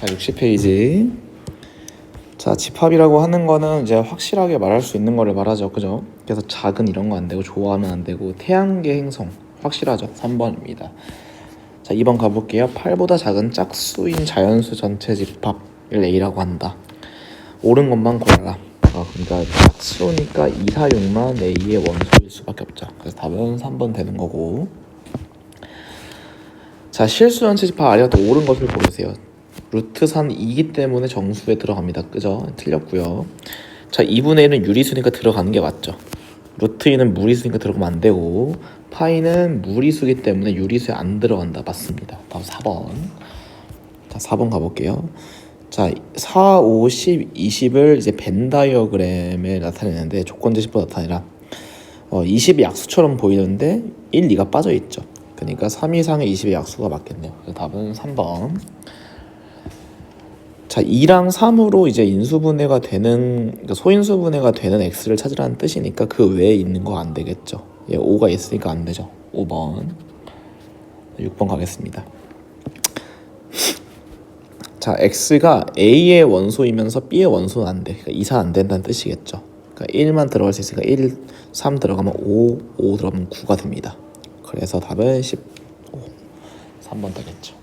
자, 60페이지. 자, 집합이라고 하는 거는 이제 확실하게 말할 수 있는 거를 말하죠. 그죠? 그래서 작은 이런 거 안 되고 좋아하면 안 되고 태양계 행성 확실하죠. 3번입니다. 자, 2번 가볼게요. 8보다 작은 짝수인 자연수 전체 집합을 A라고 한다. 옳은 것만 골라라. 어, 그러니까 짝수니까 2, 4, 6만 A의 원소일 수밖에 없죠. 그래서 답은 3번 되는 거고. 자, 실수 전체 집합 더 옳은 것을 고르세요. 루트 3이기 때문에 정수에 들어갑니다. 그죠? 틀렸고요. 자, 2분의 1은 유리수니까 들어가는 게 맞죠. 루트 2는 무리수니까 들어가면 안 되고 파이는 무리수기 때문에 유리수에 안 들어간다. 맞습니다. 다음 4번. 자, 4번 가볼게요. 자, 4, 5, 10, 20을 이제 벤 다이어그램에 나타내는데 조건 제시법 나타내라. 어, 20이 약수처럼 보이는데 1, 2가 빠져 있죠. 그러니까 3 이상의 20의 약수가 맞겠네요. 답은 3번. 자, 2랑 3으로 이제 인수분해가 되는 그러니까 소인수분해가 되는 x를 찾으라는 뜻이니까 그 외에 있는 거 안 되겠죠. 예, 5가 있으니까 안 되죠. 5번. 6번 가겠습니다. 자, x가 a의 원소이면서 b의 원소는 안 돼. 그러니까 이사 안 된다는 뜻이겠죠. 그러니까 1만 들어갈 수 있으니까 1, 3 들어가면 5, 5 들어가면 9가 됩니다. 그래서 답은 15. 3번 되겠죠.